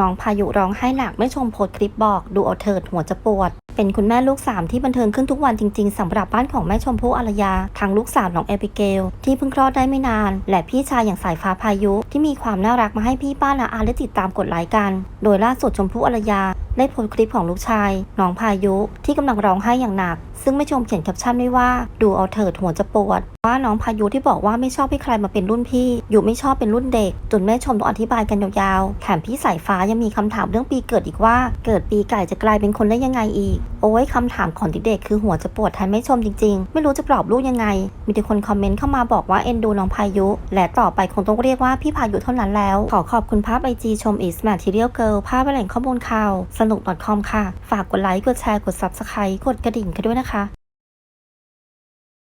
น้องพายุร้องไห้หนักไม่ชมโพสคลิปบอกดูเอาเถิดหัวจะปวด เป็นคุณแม่ลูกสามที่บันเทิงขึ้นทุกวันจริงๆสำหรับบ้านของแม่ชมพู่อารยาทั้งลูกสาวน้องเอปิเกล ที่เพิ่งคลอดได้ไม่นาน และพี่ชายอย่างสายฟ้าพายุ ที่มีความน่ารักมาให้พี่ป้าและอาได้ติดตามกดไลค์กัน โดยล่าสุดชมพู่อารยา ได้โพสคลิปของลูกชายน้องพายุที่กำลังร้องไห้อย่างหนักซึ่งแม่ชมเขียนแคปชั่นไว้ว่า ดูเอาเถิดหัวจะปวด ว่าน้องพายุที่บอกว่าไม่ชอบให้ใครมาเป็นรุ่นพี่ อยู่ไม่ชอบเป็นรุ่นเด็ก จนแม่ชมต้องอธิบายกันยาวๆ แถมพี่สายฟ้ายังมีคำถามเรื่องปีเกิดอีกว่า เกิดปีไก่จะกลายเป็นคนได้ยังไงอีก โอ้ยคำถามของเด็กๆคือหัวจะปวดแทนแม่ชมจริงๆ ไม่รู้จะปลอบลูกยังไง มีแต่คนคอมเมนต์เข้ามาบอกว่าเอ็นดูน้องพายุ และต่อไปคงต้องเรียกว่าพี่พายุเท่านั้นแล้ว ขอขอบคุณภาพไอจีชม is material girl ภาพแหล่งข้อมูลข่าวสนุก .com ค่ะ ฝากกดไลค์กดแชร์กด subscribe กดกระดิ่งกันด้วยนะคะ